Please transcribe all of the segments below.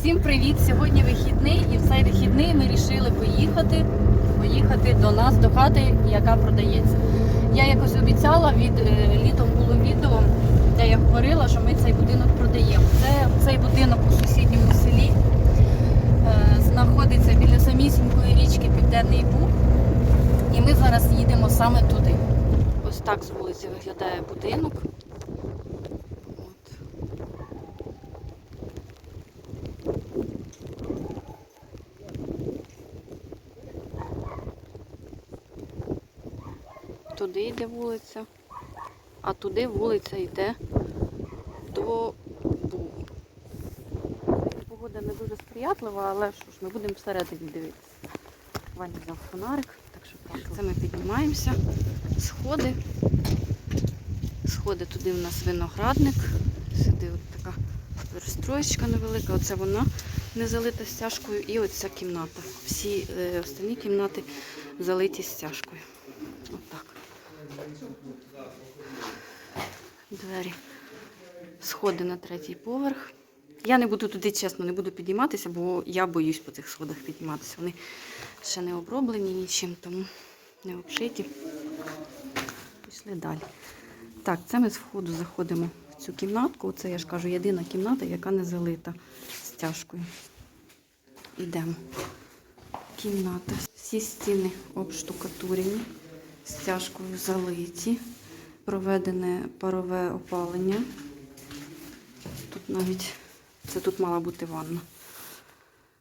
Всім привіт! Сьогодні вихідний, і в цей вихідний ми вирішили поїхати, поїхати до нас, до хати, яка продається. Я якось обіцяла від е, літом було відео, де я говорила, що ми цей будинок продаємо. Це цей будинок у сусідньому селі е, знаходиться біля самісінької річки Південний Буг. І ми зараз їдемо саме туди. Ось так з вулиці виглядає будинок. От. Туди йде вулиця, а туди вулиця йде до Бугу. Погода не дуже сприятлива, але що ж, ми будемо всередині дивитися. Ваня взяв фонарик, так що так. Це ми піднімаємося. Сходи. Сходи туди в нас виноградник. Сюди от така перестроєчка невелика. Оце вона не залита стяжкою. І оця кімната. Всі е, остальні кімнати залиті стяжкою. Отак. Двері. Сходи на третій поверх. Я не буду туди, чесно, не буду підійматися, бо я боюсь по цих сходах підніматися. Вони ще не оброблені нічим, тому не обшиті. Пішли далі. Так, це ми з входу заходимо в цю кімнатку. Це, я ж кажу, єдина кімната, яка не залита стяжкою. Йдемо. Кімната. Всі стіни обштукатурені, стяжкою залиті, проведене парове опалення. Тут навіть це тут мала бути ванна.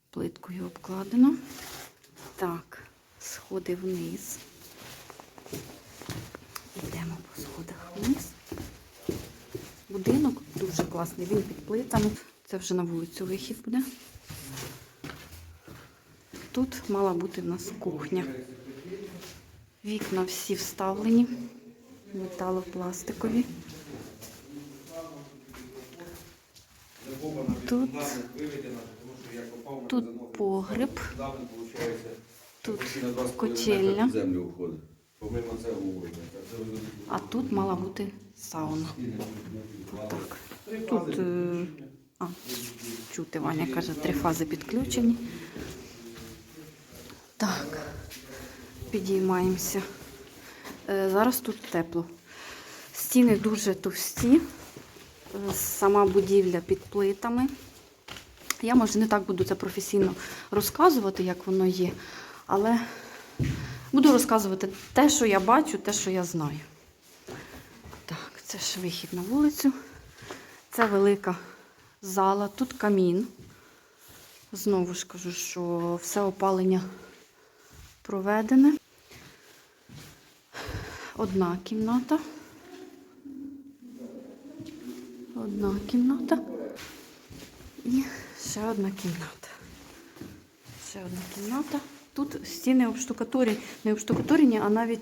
Плиткою обкладено. Так, сходи вниз. Йдемо по сходах вниз. Будинок дуже класний, він під плитами. Це вже на вулицю вихід буде. Тут мала бути в нас кухня. Вікна всі вставлені, металопластикові. Тут, тут погреб, тут котельня, а тут мала бути сауна. Отак. Тут е, а, чути, Ваня каже, три фази підключені. Так, підіймаємося. Е, Зараз тут тепло. Стіни дуже товсті. Е, Сама будівля під плитами. Я, може, не так буду це професійно розказувати, як воно є, але буду розказувати те, що я бачу, те, що я знаю. Так, це ж вихід на вулицю. Це велика зала, тут камін. Знову ж кажу, що все опалення проведене. Одна кімната. Одна кімната. І ще одна кімната. Ще одна кімната. Тут стіни обштукатурені, не обштукатурені, а навіть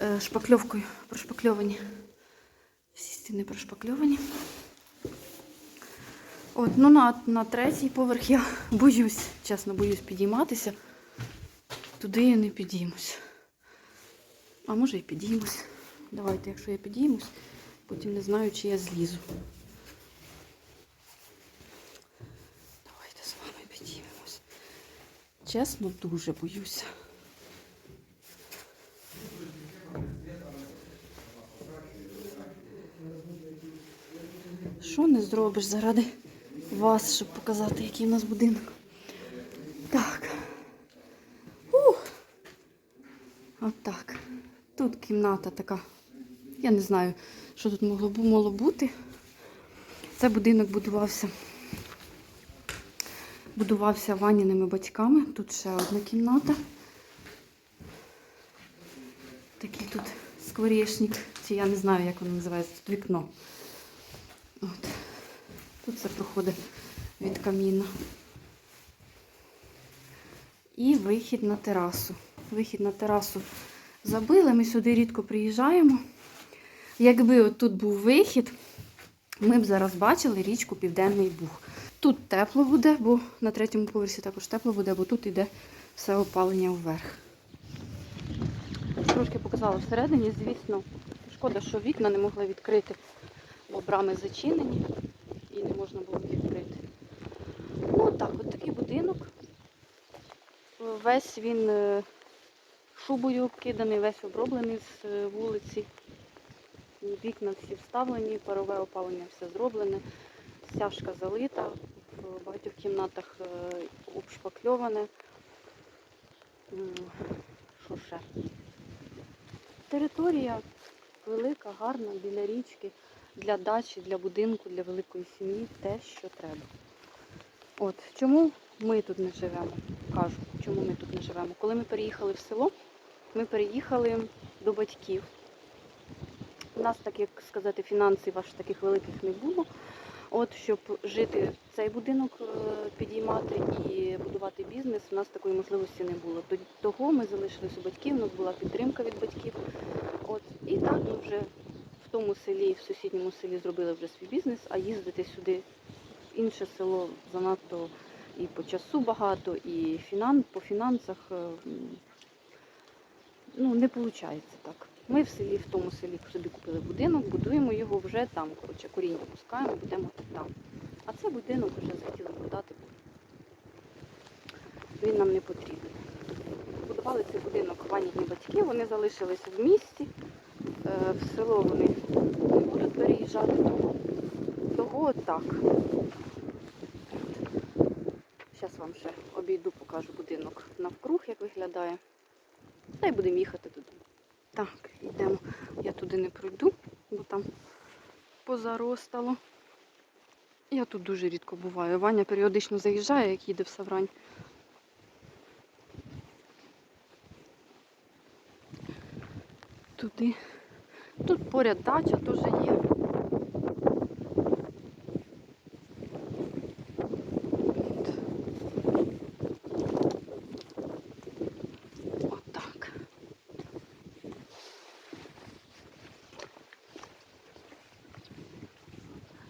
е, шпакльовкою прошпакльовані. Всі стіни прошпакльовані. От, ну на, на третій поверх я боюсь, чесно, боюсь підійматися. Туди я не підіймусь. А може і підіймусь. Давайте, якщо я підіймусь, потім не знаю, чи я злізу. Давайте з вами підіймемось. Чесно, дуже боюся. Що не зробиш заради вас, щоб показати, який у нас будинок? Так. Ух. Отак. Тут кімната така. Я не знаю, що тут могло, бу- могло бути. Це будинок будувався. Будувався Ваніними батьками. Тут ще одна кімната. Такий тут скворечник, чи я не знаю, як воно називається, тут вікно. От. Тут це проходить від каміна. І вихід на терасу. Вихід на терасу забили, ми сюди рідко приїжджаємо. Якби от тут був вихід, ми б зараз бачили річку Південний Буг. Тут тепло буде, бо на третьому поверсі також тепло буде, бо тут йде все опалення вверх. Трошки показала всередині, звісно, шкода, що вікна не могли відкрити, бо брами зачинені і не можна було відкрити. Ну так, Весь він е, шубою обкиданий, весь оброблений з е, вулиці. Вікна всі вставлені, парове опалення все зроблене, стяжка залита, в багатьох кімнатах е, обшпакльоване. Що ще? Територія велика, гарна, біля річки, для дачі, для будинку, для великої сім'ї те, що треба. От чому ми тут не живемо? Кажу, чому ми тут не живемо? Коли ми переїхали в село, ми переїхали до батьків. У нас, так як сказати, фінансів аж таких великих не було. От, щоб жити цей будинок, е, підіймати і будувати бізнес, у нас такої можливості не було. Того ми залишились у батьків, у нас була підтримка від батьків. От, і так ми вже в тому селі, в сусідньому селі зробили вже свій бізнес, а їздити сюди в інше село занадто і по часу багато, і фінан, по фінансах е, ну, не виходить так. Ми в селі, в тому селі собі купили будинок, будуємо його вже там, коротше, коріння пускаємо, будемо там. А цей будинок вже захотіли продати, він нам не потрібен. Будували цей будинок ванітні батьки, вони залишилися в місті, е, в село вони не будуть переїжджати, того, того так. Зараз вам ще обійду, покажу будинок навкруг, як виглядає. Та й будемо їхати додому. Так, йдемо. Я туди не пройду, бо там позаростало. Я тут дуже рідко буваю. Ваня періодично заїжджає, як їде в Саврань. Туди. Тут поряд дача теж є.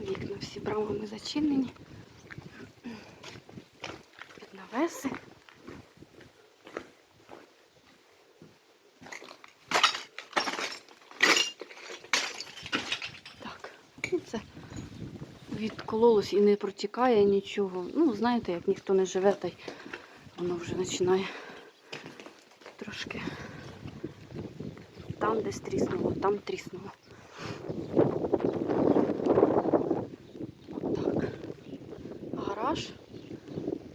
Вікна всі брамами зачинені. Під навеси. Так, ну це відкололось і не протікає нічого. Ну, знаєте, як ніхто не живе, та й воно вже починає трошки там десь тріснуло, там тріснуло. Отак. Гараж,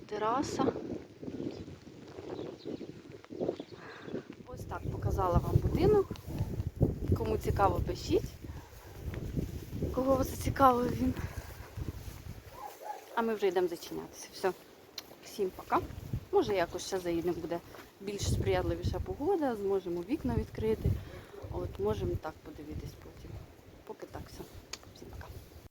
тераса. Ось так показала вам будинок. Кому цікаво, пишіть. Кого зацікавив він. А ми вже йдемо зачинятися. Все. Всім пока. Може якось ще заїдемо, буде більш сприятливіша погода, зможемо вікна відкрити. От можемо так подивитись